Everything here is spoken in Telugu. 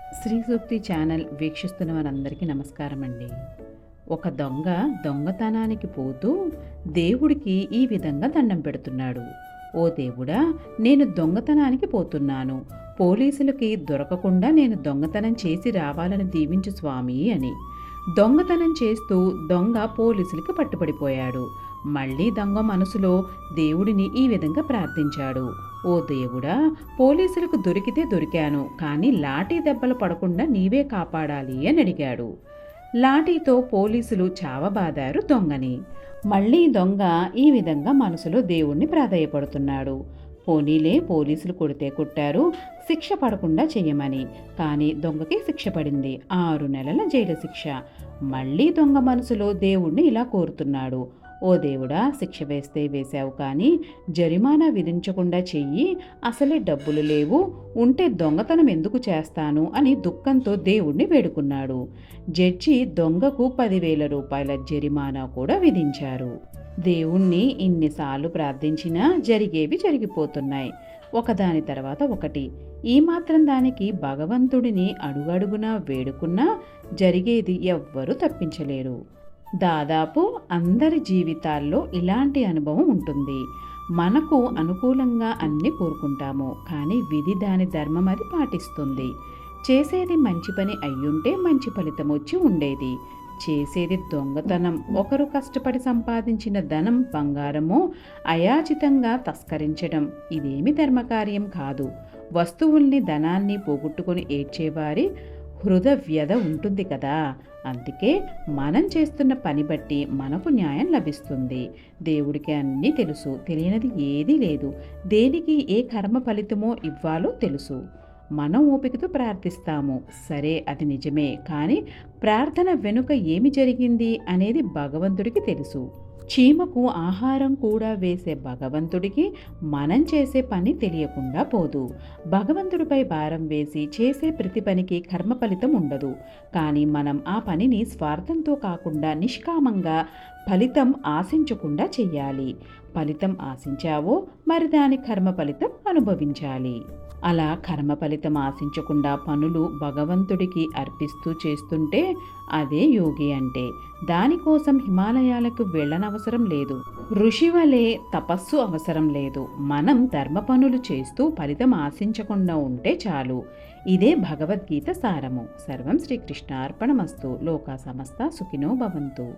శ్రీ సూక్తి ఛానల్ వీక్షిస్తున్న వారందరికీ నమస్కారం అండి ఒక దొంగ దొంగతనానికి పోతూ దేవుడికి ఈ విధంగా దండం పెడుతున్నాడు. ఓ దేవుడా నేను దొంగతనానికి పోతున్నాను. పోలీసులకి దొరకకుండా నేను దొంగతనం చేసి రావాలని దీవించు స్వామి అని. దొంగతనం చేస్తూ దొంగ పోలీసులకి పట్టుబడిపోయాడు. మళ్ళీ దొంగ మనసులో దేవుడిని ఈ విధంగా ప్రార్థించాడు. ఓ దేవుడా పోలీసులకు దొరికితే దొరికాను కానీ లాఠీ దెబ్బలు పడకుండా నీవే కాపాడాలి అని అడిగాడు. లాఠీతో పోలీసులు చావబాదారు దొంగని. మళ్ళీ దొంగ ఈ విధంగా మనసులో దేవుణ్ణి ప్రాధాయపడుతున్నాడు. పోనీలే పోలీసులు కొడితే కొట్టారు శిక్ష పడకుండా చెయ్యమని. కానీ దొంగకి శిక్ష పడింది ఆరు నెలల జైలు శిక్ష. మళ్ళీ దొంగ మనసులో దేవుణ్ణి ఇలా కోరుతున్నాడు. ఓ దేవుడా శిక్ష వేస్తే వేశావు కానీ జరిమానా విధించకుండా చెయ్యి. అసలే డబ్బులు లేవు. ఉంటే దొంగతనం ఎందుకు చేస్తాను అని దుఃఖంతో దేవుణ్ణి వేడుకున్నాడు. జడ్జి దొంగకు పదివేల రూపాయల జరిమానా కూడా విధించారు. దేవుణ్ణి ఇన్నిసార్లు ప్రార్థించినా జరిగేవి జరిగిపోతున్నాయి. ఒకదాని తర్వాత ఒకటి. ఈ మాత్రం దానికి భగవంతుడిని అడుగడుగునా వేడుకున్నా జరిగేది ఎవ్వరూ తప్పించలేరు. దాదాపు అందరి జీవితాల్లో ఇలాంటి అనుభవం ఉంటుంది. మనకు అనుకూలంగా అన్ని కోరుకుంటాము. కానీ విధి దాని ధర్మం అది పాటిస్తుంది. చేసేది మంచి పని అయ్యుంటే మంచి ఫలితం వచ్చి ఉండేది. చేసేది దొంగతనం ఒకరు కష్టపడి సంపాదించిన ధనం బంగారమో అయాచితంగా తస్కరించడం ఇదేమి ధర్మకార్యం కాదు. వస్తువుల్ని ధనాన్ని పోగొట్టుకొని ఏడ్చేవారి హృద వ్యధ ఉంటుంది కదా. అందుకే మనం చేస్తున్న పని బట్టి మనకు న్యాయం లభిస్తుంది. దేవుడికి అన్నీ తెలుసు. తెలియనిది ఏదీ లేదు. దేనికి ఏ కర్మ ఫలితమో ఇవ్వాలో తెలుసు. మనం ఓపికతో ప్రార్థిస్తాము. సరే అది నిజమే. కానీ ప్రార్థన వెనుక ఏమి జరిగింది అనేది భగవంతుడికి తెలుసు. చీమకు ఆహారం కూడా వేసే భగవంతుడికి మనం చేసే పని తెలియకుండా పోదు. భగవంతుడిపై భారం వేసి చేసే ప్రతి పనికి కర్మ ఫలితం ఉండదు. కానీ మనం ఆ పనిని స్వార్థంతో కాకుండా నిష్కామంగా ఫలితం ఆశించకుండా చెయ్యాలి. ఫలితం ఆశించావో మరి దాని కర్మ ఫలితం అనుభవించాలి. అలా కర్మ ఫలితం ఆశించకుండా పనులు భగవంతుడికి అర్పిస్తూ చేస్తుంటే అదే యోగి అంటే. దానికోసం హిమాలయాలకు వెళ్ళనవసరం లేదు. ఋషి వలె తపస్సు అవసరం లేదు. మనం ధర్మ పనులు చేస్తూ ఫలితం ఆశించకుండా ఉంటే చాలు. ఇదే భగవద్గీత సారము. సర్వం శ్రీకృష్ణ అర్పణమస్తు లోకా సమస్త సుఖినో భవంతు.